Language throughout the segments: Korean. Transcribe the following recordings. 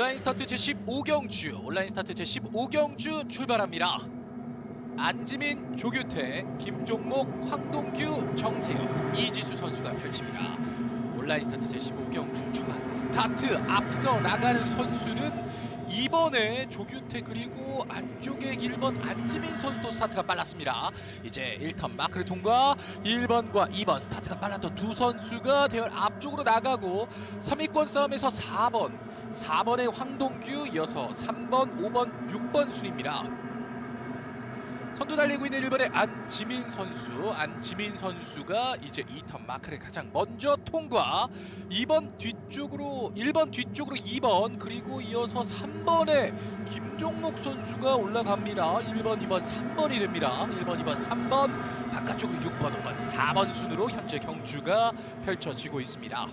온라인 스타트 제15경주 온라인 스타트 제15경주 출발합니다. 안지민, 조규태, 김종목, 황동규, 정세영, 이지수 선수가 펼칩니다. 온라인 스타트 제15경주 초반 스타트 앞서 나가는 선수는 이번에 조규태 그리고 안쪽에 1번 안지민 선수도 스타트가 빨랐습니다. 이제 1턴 마크를 통과 1번과 2번 스타트가 빨랐던 두 선수가 대열 앞쪽으로 나가고 3위권 싸움에서 4번 4번의 황동규 이어서 3번, 5번, 6번 순입니다. 선두 달리고 있는 1번의 안지민 선수. 안지민 선수가 이제 2턴 마크를 가장 먼저 통과. 2번 뒤쪽으로 1번 뒤쪽으로 2번 그리고 이어서 3번에 김종목 선수가 올라갑니다. 1번 2번 3번이 됩니다. 1번 2번 3번. 바깥쪽으로 6번 5번 4번 순으로 현재 경주가 펼쳐지고 있습니다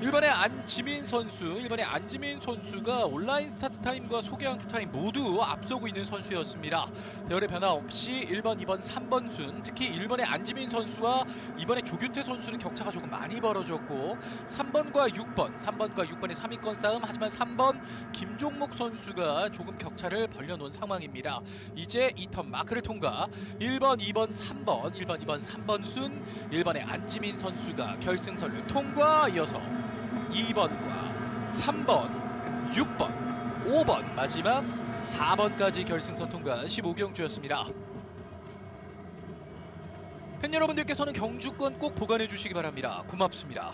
1번의 안지민 선수, 1번의 안지민 선수가 온라인 스타트 타임과 소개항주 타임 모두 앞서고 있는 선수였습니다. 대열의 변화 없이 1번, 2번, 3번 순, 특히 1번의 안지민 선수와 이번에 조규태 선수는 격차가 조금 많이 벌어졌고 3번과 6번, 3번과 6번의 3위권 싸움 하지만 3번 김종목 선수가 조금 격차를 벌려놓은 상황입니다. 이제 2턴 마크를 통과 1번, 2번, 3번, 1번, 2번, 3번 순 1번의 안지민 선수가 결승선을 통과 이어서 2번과 3번, 6번, 5번 마지막 4번까지 결승선 통과 15경주였습니다. 팬 여러분들께서는 경주권 꼭 보관해 주시기 바랍니다. 고맙습니다.